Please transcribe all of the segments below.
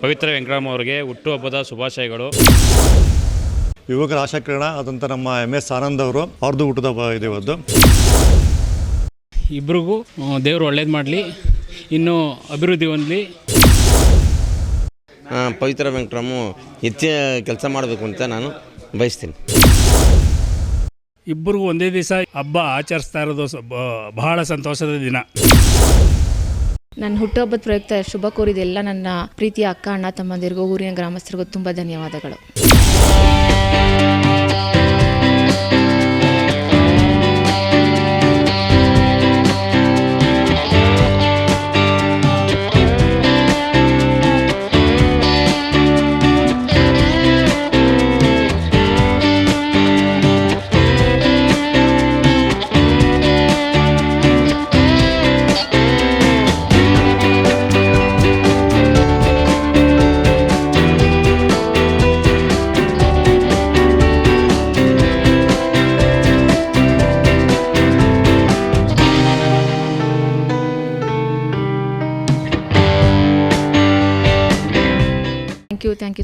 ಪವಿತ್ರ ವೆಂಕಟರಾಮ್ ಅವರಿಗೆ ಹುಟ್ಟುಹಬ್ಬದ ಶುಭಾಶಯಗಳು. ಯುವಕರ ಆಶಾಕಿರಣ ಅದಂತ ನಮ್ಮ ಎಂ ಎಸ್ ಆನಂದ್ ಅವರು ಅವ್ರದ್ದು ಹುಟ್ಟದ ಹಬ್ಬ ಇದೆ ಇವತ್ತು. ಇಬ್ರಿಗೂ ದೇವರು ಒಳ್ಳೇದು ಮಾಡಲಿ ಇನ್ನು ಅಭಿವೃದ್ಧಿ ಹೊಂದಲಿ. ಪವಿತ್ರ ವೆಂಕಟರಾಮು ಹೆಚ್ಚಿನ ಕೆಲಸ ಮಾಡಬೇಕು ಅಂತ ನಾನು ಬಯಸ್ತೀನಿ. ಇಬ್ಬರಿಗೂ ಒಂದೇ ದಿವಸ ಹಬ್ಬ ಆಚರಿಸ್ತಾ ಇರೋದು ಸ- ಬ- ಬಹಳ ಸಂತೋಷದ ದಿನ. ನನ್ನ ಹುಟ್ಟುಹಬ್ಬದ ಪ್ರಯುಕ್ತ ಶುಭ ಕೋರಿದೆಲ್ಲ ನನ್ನ ಪ್ರೀತಿಯ ಅಕ್ಕ ಅಣ್ಣ ತಮ್ಮಂದಿರಿಗೂ ಊರಿನ ಗ್ರಾಮಸ್ಥರಿಗೂ ತುಂಬ ಧನ್ಯವಾದಗಳು.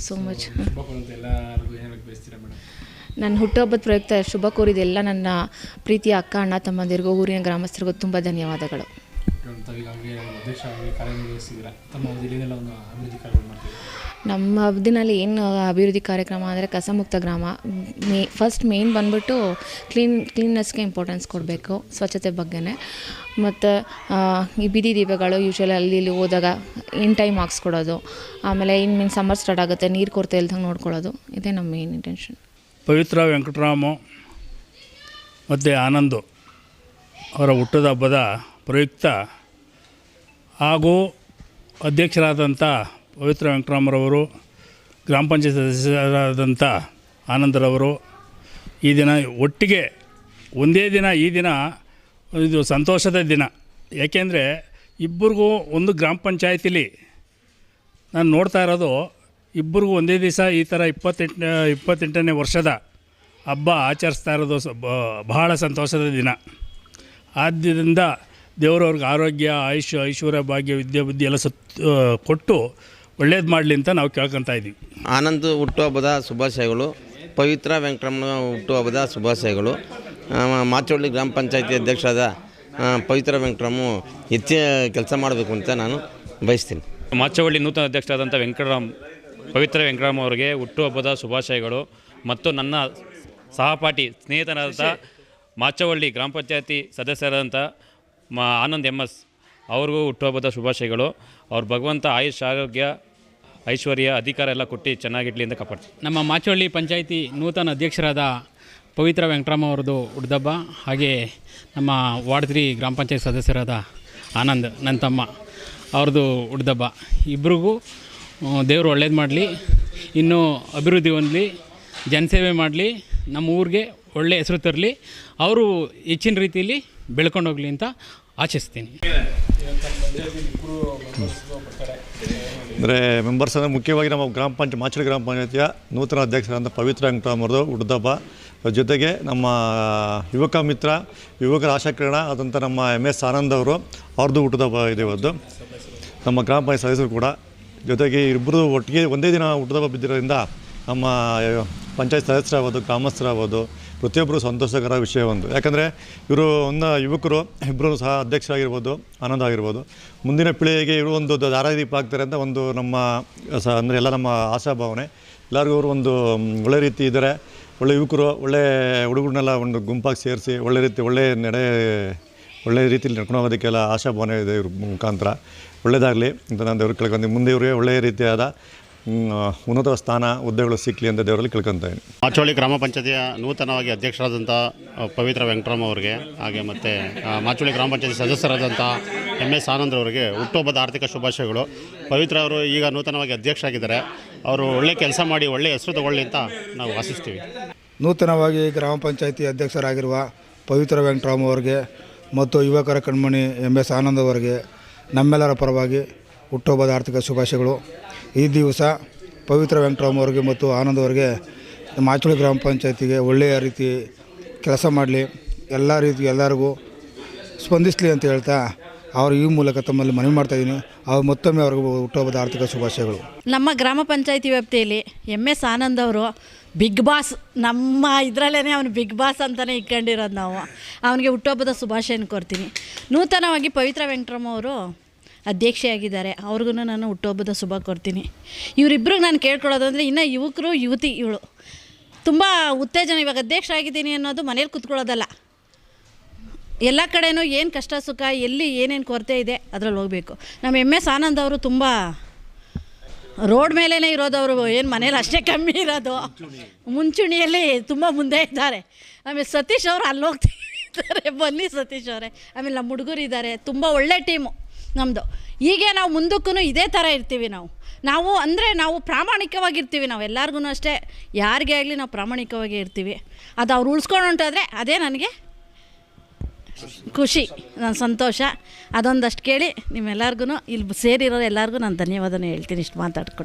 ಯು ಸೋ ಮಚ್ ನನ್ನ ಹುಟ್ಟುಹಬ್ಬದ ಪ್ರಯುಕ್ತ ಶುಭ ಕೋರಿದೆಲ್ಲ ನನ್ನ ಪ್ರೀತಿಯ ಅಕ್ಕ ಅಣ್ಣ ತಮ್ಮಂದಿರಿಗೂ ಊರಿನ ಗ್ರಾಮಸ್ಥರಿಗೂ ತುಂಬ ಧನ್ಯವಾದಗಳು. ನಮ್ಮ ಅವಧಿನಲ್ಲಿ ಏನು ಅಭಿವೃದ್ಧಿ ಕಾರ್ಯಕ್ರಮ ಅಂದರೆ ಕಸಮುಕ್ತ ಗ್ರಾಮ. ಮೇ ಫಸ್ಟ್ ಮೇಯ್ನ್ ಬಂದ್ಬಿಟ್ಟು ಕ್ಲೀನ್ ಕ್ಲೀನ್ನೆಸ್ಗೆ ಇಂಪಾರ್ಟೆನ್ಸ್ ಕೊಡಬೇಕು, ಸ್ವಚ್ಛತೆ ಬಗ್ಗೆನೇ. ಮತ್ತು ಈ ಬೀದಿ ದೀಪಗಳು ಯೂಶ್ವಲಿ ಅಲ್ಲಿ ಇಲ್ಲಿ ಹೋದಾಗ ಇನ್ ಟೈಮ್ ಹಾಕ್ಸ್ಕೊಡೋದು ಆಮೇಲೆ ಇನ್ನು ಮೀನು ಸಮ್ಮರ್ ಸ್ಟಾರ್ಟ್ ಆಗುತ್ತೆ, ನೀರು ಕೊರತೆ ಇಲ್ದಂಗೆ ನೋಡ್ಕೊಳ್ಳೋದು. ಇದೇ ನಮ್ಮ ಮೇನ್ ಇಂಟೆನ್ಷನ್ ಪವಿತ್ರ ವೆಂಕಟರಾಮು ಮತ್ತು ಆನಂದು ಅವರ ಹುಟ್ಟದ ಹಬ್ಬದ ಪ್ರಯುಕ್ತ ಹಾಗೂ ಅಧ್ಯಕ್ಷರಾದಂಥ ಪವಿತ್ರ ವೆಂಕಟರಾಮರವರು, ಗ್ರಾಮ ಪಂಚಾಯತ್ ಸದಸ್ಯರಾದಂಥ ಆನಂದರವರು, ಈ ದಿನ ಒಟ್ಟಿಗೆ ಒಂದೇ ದಿನ, ಈ ದಿನ ಇದು ಸಂತೋಷದ ದಿನ. ಏಕೆಂದರೆ ಇಬ್ಬರಿಗೂ ಒಂದು ಗ್ರಾಮ ಪಂಚಾಯತಿಲಿ ನಾನು ನೋಡ್ತಾ ಇರೋದು, ಇಬ್ಬರಿಗೂ ಒಂದೇ ದಿವಸ ಈ ಥರ ಇಪ್ಪತ್ತೆಂಟು, ಇಪ್ಪತ್ತೆಂಟನೇ ವರ್ಷದ ಹಬ್ಬ ಆಚರಿಸ್ತಾ ಇರೋದು ಬಹಳ ಸಂತೋಷದ ದಿನ. ಆದ್ದರಿಂದ ದೇವರವ್ರಿಗೆ ಆರೋಗ್ಯ, ಆಯುಷ್ಯ, ಐಶ್ವರ್ಯ, ಭಾಗ್ಯ, ವಿದ್ಯೆ ಬುದ್ಧಿ ಎಲ್ಲ ಸತ್ ಕೊಟ್ಟು ಒಳ್ಳೇದು ಮಾಡಲಿ ಅಂತ ನಾವು ಕೇಳ್ಕೊತಾ ಇದ್ದೀವಿ ಆನಂದ್ ಹುಟ್ಟುಹಬ್ಬದ ಶುಭಾಶಯಗಳು. ಪವಿತ್ರ ವೆಂಕಟರಮಣ ಹುಟ್ಟುಹಬ್ಬದ ಶುಭಾಶಯಗಳು. ಮಾಚೋಳ್ಳಿ ಗ್ರಾಮ ಪಂಚಾಯತಿ ಅಧ್ಯಕ್ಷರಾದ ಪವಿತ್ರ ವೆಂಕಟರಾಮು ಹೆಚ್ಚಿನ ಕೆಲಸ ಮಾಡಬೇಕು ಅಂತ ನಾನು ಬಯಸ್ತೀನಿ. ಮಾಚವಳ್ಳಿ ನೂತನ ಅಧ್ಯಕ್ಷರಾದಂಥ ವೆಂಕಟರಾಮ್ ಪವಿತ್ರ ವೆಂಕಟರಾಮ್ ಅವರಿಗೆ ಹುಟ್ಟುಹಬ್ಬದ ಶುಭಾಶಯಗಳು. ಮತ್ತು ನನ್ನ ಸಹಪಾಠಿ ಸ್ನೇಹಿತನಾದಂಥ ಮಾಚವಳ್ಳಿ ಗ್ರಾಮ ಪಂಚಾಯತಿ ಸದಸ್ಯರಾದಂಥ ಮಾ ಆನಂದ್ ಎಂ ಎಸ್ ಅವ್ರಿಗೂ ಹುಟ್ಟುಹಬ್ಬದ ಶುಭಾಶಯಗಳು. ಅವ್ರ ಭಗವಂತ ಆಯುಷ್, ಆರೋಗ್ಯ, ಐಶ್ವರ್ಯ, ಅಧಿಕಾರ ಎಲ್ಲ ಕೊಟ್ಟು ಚೆನ್ನಾಗಿಡ್ಲಿ ಅಂತ ಕಾಪಾಡ್ತೀವಿ ನಮ್ಮ ಮಾಚವಳ್ಳಿ ಪಂಚಾಯಿತಿ ನೂತನ ಅಧ್ಯಕ್ಷರಾದ ಪವಿತ್ರ ವೆಂಕಟರಾಮ ಅವರದು ಹುಡ್ದಬ್ಬ ಹಾಗೆ ನಮ್ಮ ವಾರ್ಡ್ ತ್ರೀ ಗ್ರಾಮ ಪಂಚಾಯತ್ ಸದಸ್ಯರಾದ ಆನಂದ್ ನನ್ನ ತಮ್ಮ ಅವ್ರದ್ದು ಹುಡ್ದಬ್ಬ ಇಬ್ರಿಗೂ ದೇವರು ಒಳ್ಳೇದು ಮಾಡಲಿ, ಇನ್ನೂ ಅಭಿವೃದ್ಧಿ ಹೊಂದಲಿ, ಜನಸೇವೆ ಮಾಡಲಿ, ನಮ್ಮ ಊರಿಗೆ ಒಳ್ಳೆಯ ಹೆಸರು ತರಲಿ, ಅವರು ಹೆಚ್ಚಿನ ರೀತಿಯಲ್ಲಿ ಬೆಳ್ಕೊಂಡೋಗ್ಲಿ ಅಂತ ಆಶಿಸ್ತೀನಿ. ಅಂದರೆ ಮೆಂಬರ್ಸ್ ಅಂದರೆ ಮುಖ್ಯವಾಗಿ ನಮ್ಮ ಗ್ರಾಮ ಪಂಚಾಯತ್ ಮಾಚಳಿ ಗ್ರಾಮ ಪಂಚಾಯತಿಯ ನೂತನ ಅಧ್ಯಕ್ಷರಾದಂಥ ಪವಿತ್ರ ವೆಂಕಟರಾಮ್ ಅವ್ರದ್ದು ಹುಟ್ಟದಬ್ಬ ಜೊತೆಗೆ ನಮ್ಮ ಯುವಕ ಮಿತ್ರ, ಯುವಕರ ಆಶಾಕಿರಣ, ಆದಂಥ ನಮ್ಮ ಎಂ ಎಸ್ ಆನಂದ್ ಅವರು, ಅವ್ರದ್ದು ಹುಟ್ಟದಬ್ಬ ಇದೆ ಇವತ್ತು. ನಮ್ಮ ಗ್ರಾಮ ಪಂಚಾಯತ್ ಸದಸ್ಯರು ಕೂಡ. ಜೊತೆಗೆ ಇಬ್ಬರು ಒಟ್ಟಿಗೆ ಒಂದೇ ದಿನ ಹುಟ್ಟದಬ್ಬ ಬಿದ್ದಿರೋದ್ರಿಂದ ನಮ್ಮ ಪಂಚಾಯತ್ ಸದಸ್ಯರಾಗ್ಬೋದು, ಗ್ರಾಮಸ್ಥರಾಗ್ಬೋದು ಪ್ರತಿಯೊಬ್ಬರು ಸಂತೋಷಕರ ವಿಷಯ ಒಂದು. ಯಾಕಂದರೆ ಇವರು ಒಂದು ಯುವಕರು ಇಬ್ಬರೂ ಸಹ ಅಧ್ಯಕ್ಷರಾಗಿರ್ಬೋದು, ಆನಂದ ಆಗಿರ್ಬೋದು. ಮುಂದಿನ ಪೀಳಿಗೆಗೆ ಇವರು ಒಂದು ದಾರಿದೀಪ ಆಗ್ತಾರೆ ಅಂತ ಒಂದು ನಮ್ಮ, ಸ, ಅಂದರೆ ಎಲ್ಲ ನಮ್ಮ ಆಶಾಭಾವನೆ. ಎಲ್ಲರಿಗೂ ಅವರು ಒಂದು ಒಳ್ಳೆ ರೀತಿ ಇದ್ದಾರೆ. ಒಳ್ಳೆ ಯುವಕರು, ಒಳ್ಳೆ ಹುಡುಗರನ್ನೆಲ್ಲ ಒಂದು ಗುಂಪಾಗಿ ಸೇರಿಸಿ, ಒಳ್ಳೆ ರೀತಿ, ಒಳ್ಳೆ ನಡೆ, ಒಳ್ಳೆ ರೀತಿಯಲ್ಲಿ ನಡ್ಕೊಂಡು ಹೋಗೋದಕ್ಕೆಲ್ಲ ಆಶಾಭಾವನೆ ಇದೆ ಇವ್ರ ಮುಖಾಂತರ. ಒಳ್ಳೆಯದಾಗಲಿ ಅಂತ ನಾನು ದೇವ್ರಿಗೆ ಕೇಳ್ಕೊಂಡು ಮುಂದೆ ಇವರಿಗೆ ಒಳ್ಳೆಯ ರೀತಿಯಾದ ಉನ್ನತ ಸ್ಥಾನ ಹುದ್ದೆಗಳು ಸಿಕ್ಕಲಿ ಅಂತ ದೇವರಲ್ಲಿ ಕೇಳ್ಕೊತೀನಿ ಮಾಚೋಳಿ ಗ್ರಾಮ ಪಂಚಾಯತಿಯ ನೂತನವಾಗಿ ಅಧ್ಯಕ್ಷರಾದಂಥ ಪವಿತ್ರ ವೆಂಕಟರಾಮ್ ಅವರಿಗೆ ಹಾಗೆ ಮತ್ತು ಮಾಚೋಳಿ ಗ್ರಾಮ ಪಂಚಾಯತಿ ಸದಸ್ಯರಾದಂಥ ಎಂ ಎಸ್ ಆನಂದ್ ಅವರಿಗೆ ಹುಟ್ಟುಹಬ್ಬದ ಆರ್ಥಿಕ ಶುಭಾಶಯಗಳು. ಪವಿತ್ರ ಅವರು ಈಗ ನೂತನವಾಗಿ ಅಧ್ಯಕ್ಷರಾಗಿದ್ದಾರೆ. ಅವರು ಒಳ್ಳೆ ಕೆಲಸ ಮಾಡಿ ಒಳ್ಳೆಯ ಹೆಸರು ತಗೊಳ್ಳಿ ಅಂತ ನಾವು ಆಶಿಸ್ತೀವಿ. ನೂತನವಾಗಿ ಗ್ರಾಮ ಪಂಚಾಯತಿ ಅಧ್ಯಕ್ಷರಾಗಿರುವ ಪವಿತ್ರ ವೆಂಕಟರಾಮ್ ಅವರಿಗೆ ಮತ್ತು ಯುವಕರ ಕಣ್ಮಣಿ ಎಂ ಎಸ್ ಆನಂದ್ ಅವರಿಗೆ ನಮ್ಮೆಲ್ಲರ ಪರವಾಗಿ ಹುಟ್ಟುಹಬ್ಬದ ಆರ್ಥಿಕ ಶುಭಾಶಯಗಳು. ಈ ದಿವಸ ಪವಿತ್ರ ವೆಂಕಟರಾಮ್ ಅವರಿಗೆ ಮತ್ತು ಆನಂದ್ ಅವರಿಗೆ ಮಾಚುಳಿ ಗ್ರಾಮ ಪಂಚಾಯತಿಗೆ ಒಳ್ಳೆಯ ರೀತಿ ಕೆಲಸ ಮಾಡಲಿ, ಎಲ್ಲ ರೀತಿ ಎಲ್ಲರಿಗೂ ಸ್ಪಂದಿಸಲಿ ಅಂತ ಹೇಳ್ತಾ ಅವರು ಈ ಮೂಲಕ ತಮ್ಮಲ್ಲಿ ಮನವಿ ಮಾಡ್ತಾಯಿದ್ದೀನಿ ಅವ್ರು ಮತ್ತೊಮ್ಮೆ ಅವ್ರಿಗೆ ಹುಟ್ಟುಹಬ್ಬದ ಆರ್ಥಿಕ ಶುಭಾಶಯಗಳು. ನಮ್ಮ ಗ್ರಾಮ ಪಂಚಾಯತಿ ವ್ಯಾಪ್ತಿಯಲ್ಲಿ ಎಂ ಎಸ್ ಆನಂದ್ ಅವರು ಬಿಗ್ ಬಾಸ್, ನಮ್ಮ ಇದರಲ್ಲೇ ಅವನು ಬಿಗ್ ಬಾಸ್ ಅಂತಲೇ ಇಟ್ಕೊಂಡಿರೋದು ನಾವು. ಅವನಿಗೆ ಹುಟ್ಟುಹಬ್ಬದ ಶುಭಾಶಯನ ಕೊಡ್ತೀನಿ. ನೂತನವಾಗಿ ಪವಿತ್ರ ವೆಂಕಟರಮ್ಮ ಅವರು ಅಧ್ಯಕ್ಷೆಯಾಗಿದ್ದಾರೆ, ಅವ್ರಿಗೂ ನಾನು ಹುಟ್ಟುಹಬ್ಬದ ಶುಭ ಕೊಡ್ತೀನಿ ಇವರಿಬ್ಬರಿಗೆ ನಾನು ಕೇಳ್ಕೊಳ್ಳೋದು ಅಂದರೆ ಇನ್ನು ಯುವಕರು, ಯುವತಿ ಇವಳು. ತುಂಬ ಉತ್ತೇಜನ ಇವಾಗ ಅಧ್ಯಕ್ಷ ಆಗಿದ್ದೀನಿ ಅನ್ನೋದು ಮನೇಲಿ ಕೂತ್ಕೊಳ್ಳೋದಲ್ಲ. ಎಲ್ಲ ಕಡೆಯೂ ಏನು ಕಷ್ಟ ಸುಖ, ಎಲ್ಲಿ ಏನೇನು ಕೊರತೆ ಇದೆ ಅದರಲ್ಲಿ ಹೋಗಬೇಕು. ನಮ್ಮ ಎಂ ಎಸ್ ಆನಂದ್ ಅವರು ತುಂಬ ರೋಡ್ ಮೇಲೇ ಇರೋದವರು, ಏನು ಮನೇಲಿ ಅಷ್ಟೇ ಕಮ್ಮಿ ಇರೋದು. ಮುಂಚೂಣಿಯಲ್ಲಿ ತುಂಬ ಮುಂದೆ ಇದ್ದಾರೆ. ಆಮೇಲೆ ಸತೀಶ್ ಅವರು ಅಲ್ಲಿ ಹೋಗ್ತಿದ್ದಾರೆ ಬನ್ನಿ ಸತೀಶ್ ಅವರೇ. ಆಮೇಲೆ ನಮ್ಮ ಹುಡುಗರು ಇದ್ದಾರೆ, ತುಂಬ ಒಳ್ಳೆ ಟೀಮು. ನಮ್ಮದು ಹೀಗೆ ನಾವು ಮುಂದಕ್ಕೂ ಇದೇ ಥರ ಇರ್ತೀವಿ ನಾವು. ನಾವು ಅಂದರೆ ನಾವು ಪ್ರಾಮಾಣಿಕವಾಗಿರ್ತೀವಿ ನಾವು ಎಲ್ಲರಿಗೂ ಅಷ್ಟೇ. ಯಾರಿಗೇ ಆಗಲಿ ನಾವು ಪ್ರಾಮಾಣಿಕವಾಗಿ ಇರ್ತೀವಿ. ಅದು ಅವ್ರು ಉಳಿಸ್ಕೊಂಡು ಹೊಂಟಾದರೆ ಅದೇ ನನಗೆ ಖುಷಿ ನನ್ನ ಸಂತೋಷ. ಅದೊಂದಷ್ಟು ಕೇಳಿ ನಿಮ್ಮೆಲ್ಲರಿಗೂ ಇಲ್ಲಿ ಸೇರಿರೋ ಎಲ್ಲರಿಗೂ ನಾನು ಧನ್ಯವಾದನೆ ಹೇಳ್ತೀನಿ, ಇಷ್ಟು ಮಾತಾಡ್ಕೊಂಡು.